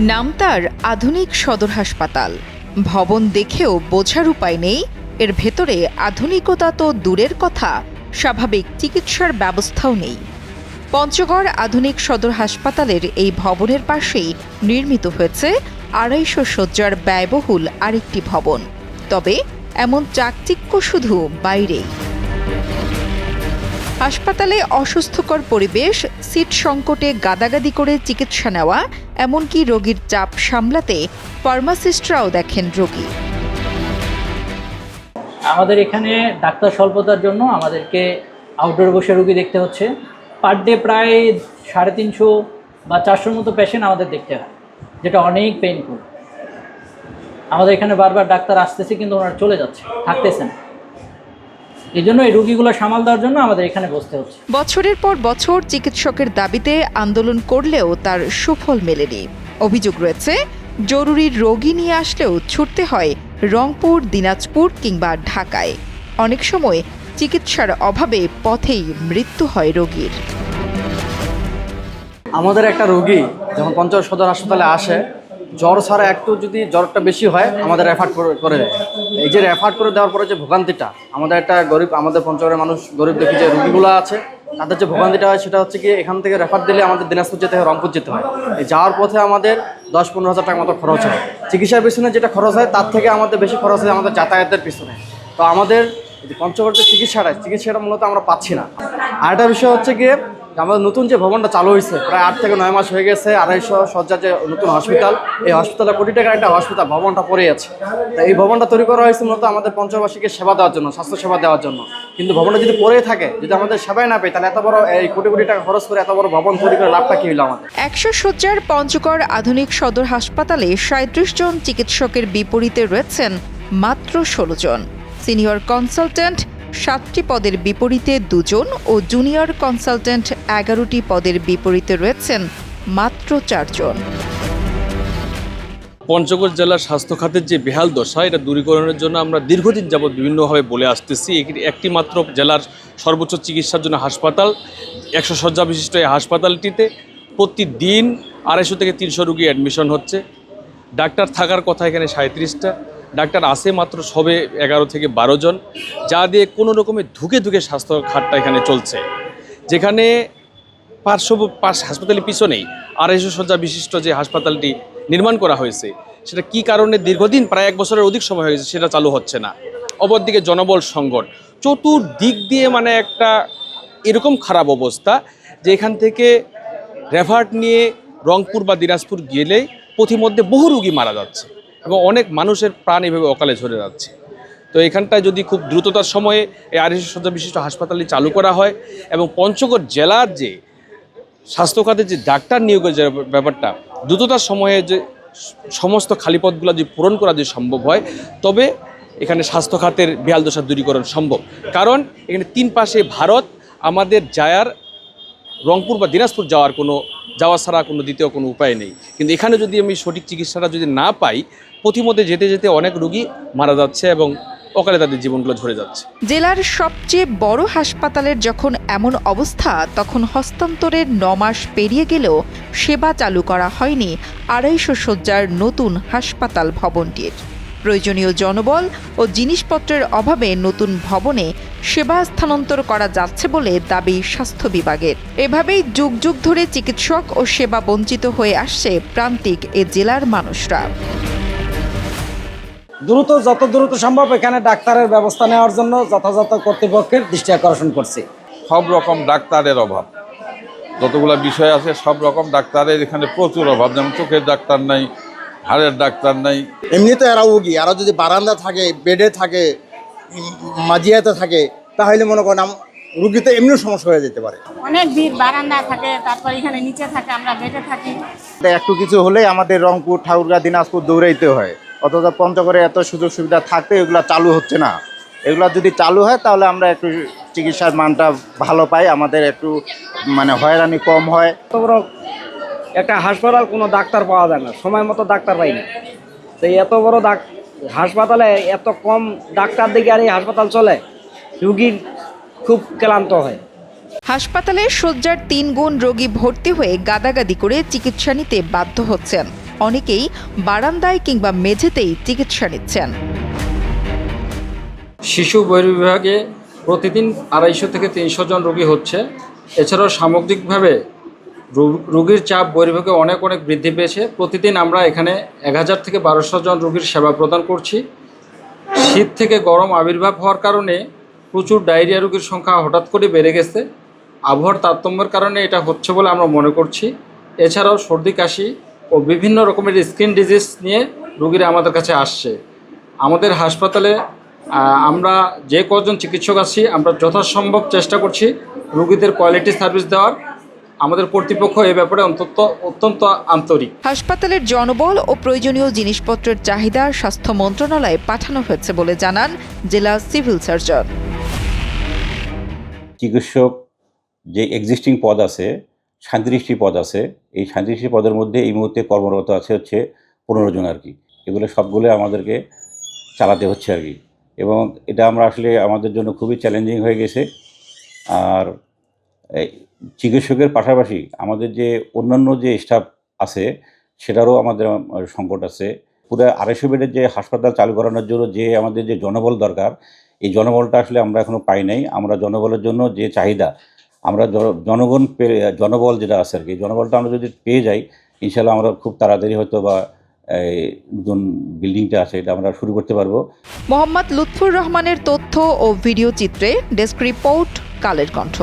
নাম তার আধুনিক সদর হাসপাতাল। ভবন দেখেও বোঝার উপায় নেই, এর ভেতরে আধুনিকতা তো দূরের কথা, স্বাভাবিক চিকিৎসার ব্যবস্থাও নেই। পঞ্চগড় আধুনিক সদর হাসপাতালের এই ভবনের পাশেই নির্মিত হয়েছে আড়াইশো শয্যার ব্যয়বহুল আরেকটি ভবন। তবে এমন চাকচিক্য শুধু বাইরেই। হাসপাতালে অসুস্থকর পরিবেশ, সিট সংকটে গাদাগাদি করে চিকিৎসা নেওয়া, এমনকি রোগীর চাপ সামলাতে ফার্মাসিস্টরাও দেখেন রোগী। আমাদের এখানে ডাক্তার স্বল্পতার জন্য আমাদেরকে আউটডোর বসে রুগী দেখতে হচ্ছে। পার ডে প্রায় সাড়ে তিনশো বা চারশোর মতো পেশেন্ট আমাদের দেখতে হয়, যেটা অনেক পেইনফুল আমাদের এখানে বারবার ডাক্তার আসতেছে কিন্তু ওনারা চলে যাচ্ছে থাকতেছেন এই জন্য এই রুগীগুলো সামাল দেওয়ার জন্য আমাদের এখানে বসতে হচ্ছে। বছরের পর বছর চিকিৎসকের দাবিতে আন্দোলন করলেও তার সুফল মেলেনি। অভিযোগ রয়েছে জরুরি রোগী নিয়ে আসলেও ছুটতে হয় রংপুর দিনাজপুর কিংবা ঢাকায়। অনেক সময় চিকিৎসার অভাবে পথেই মৃত্যু হয় রোগীর। আমাদের একটা রোগী যখন পঞ্চাশ সদর হাসপাতালে আসে জ্বর ছাড়া একটু যদি জ্বরটা বেশি হয়, আমাদের রেফার করে দেয়। এই যে রেফার করে দেওয়ার পরে যে ভোগান্তিটা, আমাদের একটা গরিব, আমাদের পঞ্চগড়ের মানুষ, গরিব দেখি যে রুগীগুলো আছে, তাদের যে ভোগান্তিটা হয় সেটা হচ্ছে কি, এখান থেকে রেফার দিলে আমাদের দিনাজপুর যেতে হয়, রংপুর যেতে হয়। এই যাওয়ার পথে আমাদের দশ পনেরো হাজার টাকা মতো খরচ হয়। চিকিৎসার পিছনে যেটা খরচ হয়, তার থেকে আমাদের বেশি খরচ হয় আমাদের যাতায়াতের পিছনে। তো আমাদের এই যে পঞ্চগড় যে চিকিৎসাটা চিকিৎসাটা মূলত আমরা পাচ্ছি না। আর একটা বিষয় হচ্ছে গিয়ে আমাদের নতুন যে ভবনটা চালু হয়েছে, প্রায় আট থেকে নয় মাস হয়ে গেছে, আড়াইশো সজ্জার যে নতুন হসপিটাল এই হসপিটালে কোটি টাকার একটা হসপিটাল ভবনটা পড়ে আছে। এই ভবনটা তৈরি করা হয়েছে মূলত আমাদের পঞ্চবাসীকে সেবা দেওয়ার জন্য স্বাস্থ্য সেবা দেওয়ার জন্য। কিন্তু ভবনটা যদি পড়ে থাকে, যদি আমাদের সেবাই না পাই, তাহলে এত বড় এই কোটি কোটি টাকা খরচ করে এত বড় ভবন তৈরি করে লাভটা কি হলো আমাদের? একশো শয্যার পঞ্চগড় আধুনিক সদর হাসপাতালে সাঁত্রিশ জন চিকিৎসকের বিপরীতে রয়েছেন মাত্র ষোলো জন। সিনিয়র কনসালট্যান্ট সাতটি পদের বিপরীতে দুজন ও জুনিয়র কনসালট্যান্ট এগারোটি পদের বিপরীতে রয়েছেন মাত্র চারজন। পঞ্চগড় জেলার স্বাস্থ্য খাতের যে বেহাল দশা, এটা দূরীকরণের জন্য আমরা দীর্ঘদিন যাবৎ বিভিন্নভাবে বলে আসতেছি। একটি মাত্র জেলার সর্বোচ্চ চিকিৎসার জন্য হাসপাতাল একশো শয্যা বিশিষ্ট এই হাসপাতালটিতে প্রতিদিন আড়াইশো থেকে তিনশো রুগী অ্যাডমিশন হচ্ছে। ডাক্তার থাকার কথা এখানে সাঁত্রিশটা ডাক্তার আসে মাত্র সবে এগারো থেকে বারো জন, যা দিয়ে কোনো রকমের ধুকে ধুকে স্বাস্থ্য খাতটা এখানে চলছে। যেখানে পার্শ্ব পাশ হাসপাতালের পিছনেই আড়াইশো শয্যা বিশিষ্ট যে হাসপাতালটি নির্মাণ করা হয়েছে, সেটা কি কারণে দীর্ঘদিন, প্রায় এক বছরের অধিক সময় হয়ে গেছে, সেটা চালু হচ্ছে না। অপরদিকে জনবল সংকট, চতুর্দিক দিয়ে মানে একটা এরকম খারাপ অবস্থা যে এখান থেকে রেভার্ট নিয়ে রংপুর বা দিনাজপুর গেলেই পথিমধ্যে বহু রুগী মারা যাচ্ছে। এবং অনেক মানুষের প্রাণ এভাবে অকালে ঝরে যাচ্ছে। তো এখানটায় যদি খুব দ্রুততার সময়ে এই আড়াইশো শয্যা বিশিষ্ট হাসপাতালটি চালু করা হয় এবং পঞ্চগড় জেলার যে স্বাস্থ্য খাতে যে ডাক্তার নিয়োগের যে ব্যাপারটা, দ্রুততার সময়ে যে সমস্ত খালি পদগুলো যদি পূরণ করা যদি সম্ভব হয়, তবে এখানে স্বাস্থ্য খাতের বেহাল দশা দূরীকরণ সম্ভব। কারণ এখানে তিন পাশে ভারত, আমাদের যায়ার রংপুর বা দিনাজপুর যাওয়ার কোনো, যাওয়া ছাড়া কোনো দ্বিতীয় কোনো উপায় নেই। কিন্তু এখানে যদি আমি সঠিক চিকিৎসাটা যদি না পাই প্রতিমধ্যে যেতে যেতে অনেক রুগী মারা যাচ্ছে এবং অকালে তাদের জীবনগুলো ঝরে যাচ্ছে। জেলার সবচেয়ে বড় হাসপাতালের যখন এমন অবস্থা, তখন হস্তান্তরের ন মাস পেরিয়ে গেলেও সেবা চালু করা হয়নি আড়াইশো শয্যার নতুন হাসপাতাল ভবনটির। প্রয়োজনীয় জনবল ও জিনিসপত্রের অভাবে নতুন ভবনে সেবা স্থানান্তর করা যাচ্ছে বলে দাবি স্বাস্থ্য বিভাগের। এভাবেই যুগ যুগ ধরে চিকিৎসক ও সেবা বঞ্চিত হয়ে আসছে প্রান্তিক এ জেলার মানুষরা। দ্রুত যত দ্রুত সম্ভব এখানে ডাক্তারের ব্যবস্থা নেওয়ার জন্য যথাযথ কর্তৃপক্ষের দৃষ্টি আকর্ষণ করছি। সব রকম ডাক্তারের অভাব। যতগুলো বিষয় আছে সব রকম ডাক্তারের এখানে প্রচুর অভাব। যেমন চোখের ডাক্তার নাই হাড়ের ডাক্তার নাই। এমনি তো এরা উগি আরও যদি বারান্দা থাকে বেডে থাকে মাজিয়াতে থাকে তাহলে মনে করেন আম- রুগীতে এমনিও সমস্যা হয়ে যেতে পারে। অনেক ভিড় বারান্দা থাকে তারপর এখানে নিচে থাকে আমরা বেডে থাকি। একটু কিছু হলেই আমাদের রংপুর ঠাকুরগা দিনাজপুর দৌড়াইতে হয়। অথচ পঞ্চগড়ে এত সুযোগ সুবিধা থাকতে এগুলো চালু হচ্ছে না। এগুলো যদি চালু হয় তাহলে আমরা একটু চিকিৎসার মানটা ভালো পাই আমাদের একটু মানে হয়রানি কম হয়। একটা হাসপাতাল কোনো ডাক্তার পাওয়া যায় না সময় মতো ডাক্তার পাই না। তো এত বড় ডাক হাসপাতালে এত কম ডাক্তার দিকে আর এই হাসপাতাল চলে রুগীর খুব ক্লান্ত হয়। হাসপাতালে শয্যার তিন গুণ রোগী ভর্তি হয়ে গাদাগাদি করে চিকিৎসা নিতে বাধ্য হচ্ছেন। অনেকেই বারান্দায় কিংবা মেঝেতেই চিকিৎসা নিচ্ছেন। শিশু বহির্বিভাগে প্রতিদিন আড়াইশো থেকে তিনশো জন রোগী হচ্ছে। এছাড়াও সামগ্রিকভাবে রোগীর চাপ বহির্বিভাগে অনেক অনেক বৃদ্ধি পেয়েছে। প্রতিদিন আমরা এখানে এক হাজার থেকে বারোশো জন রোগীর সেবা প্রদান করছি। শীত থেকে গরম আবির্ভাব হওয়ার কারণে প্রচুর ডায়রিয়া রোগীর সংখ্যা হঠাৎ করে বেড়ে গেছে। আবহাওয়ার তারতম্যের কারণে এটা হচ্ছে বলে আমরা মনে করছি। এছাড়াও সর্দি, কাশি ও বিভিন্ন রকমের স্কিন ডিজিজ নিয়ে রোগীরা আমাদের কাছে আসছে। আমাদের হাসপাতালে আমরা যে কজন চিকিৎসক আছি, আমরা যথাসম্ভব চেষ্টা করছি রোগীদের কোয়ালিটি সার্ভিস দেওয়ার। আমাদের কর্তৃপক্ষ এ ব্যাপারে অন্তত অত্যন্ত আন্তরিক। হাসপাতালের জনবল ও প্রয়োজনীয় জিনিসপত্রের চাহিদা স্বাস্থ্য মন্ত্রণালয়ে পাঠানো হয়েছে বলে জানান জেলা সিভিল সার্জন। চিকিৎসক যে এক্সিস্টিং পদ আছে সাঁত্রিশটি পদ আছে এই সাঁত্রিশটি পদের মধ্যে এই মুহূর্তে কর্মরত আছে হচ্ছে পনেরো জন আর কি। এগুলো সবগুলো আমাদেরকে চালাতে হচ্ছে আর কি। এবং এটা আমরা আসলে আমাদের জন্য খুবই চ্যালেঞ্জিং হয়ে গেছে। আর এই চিকিৎসকের পাশাপাশি আমাদের যে অন্যান্য যে স্টাফ আছে, সেটারও আমাদের সংকট আছে। পুরো আড়াইশো বেডের যে হাসপাতাল চালু করানোর জন্য যে আমাদের যে জনবল দরকার, এই জনবলটা আসলে আমরা এখনও পাই নাই। আমরা জনবলের জন্য যে চাহিদা, আমরা জন- জনগণ জনবল যেটা আছে আর কি, জনবলটা আমরা যদি পেয়ে যাই ইনশাল্লাহ আমরা খুব তাড়াতাড়ি হয়তো বা নতুন বিল্ডিংটা আছে, এটা আমরা শুরু করতে পারব। মোহাম্মদ লুৎফুর রহমানের তথ্য ও ভিডিও চিত্রে ডেস্ক রিপোর্ট, কালের কণ্ঠ।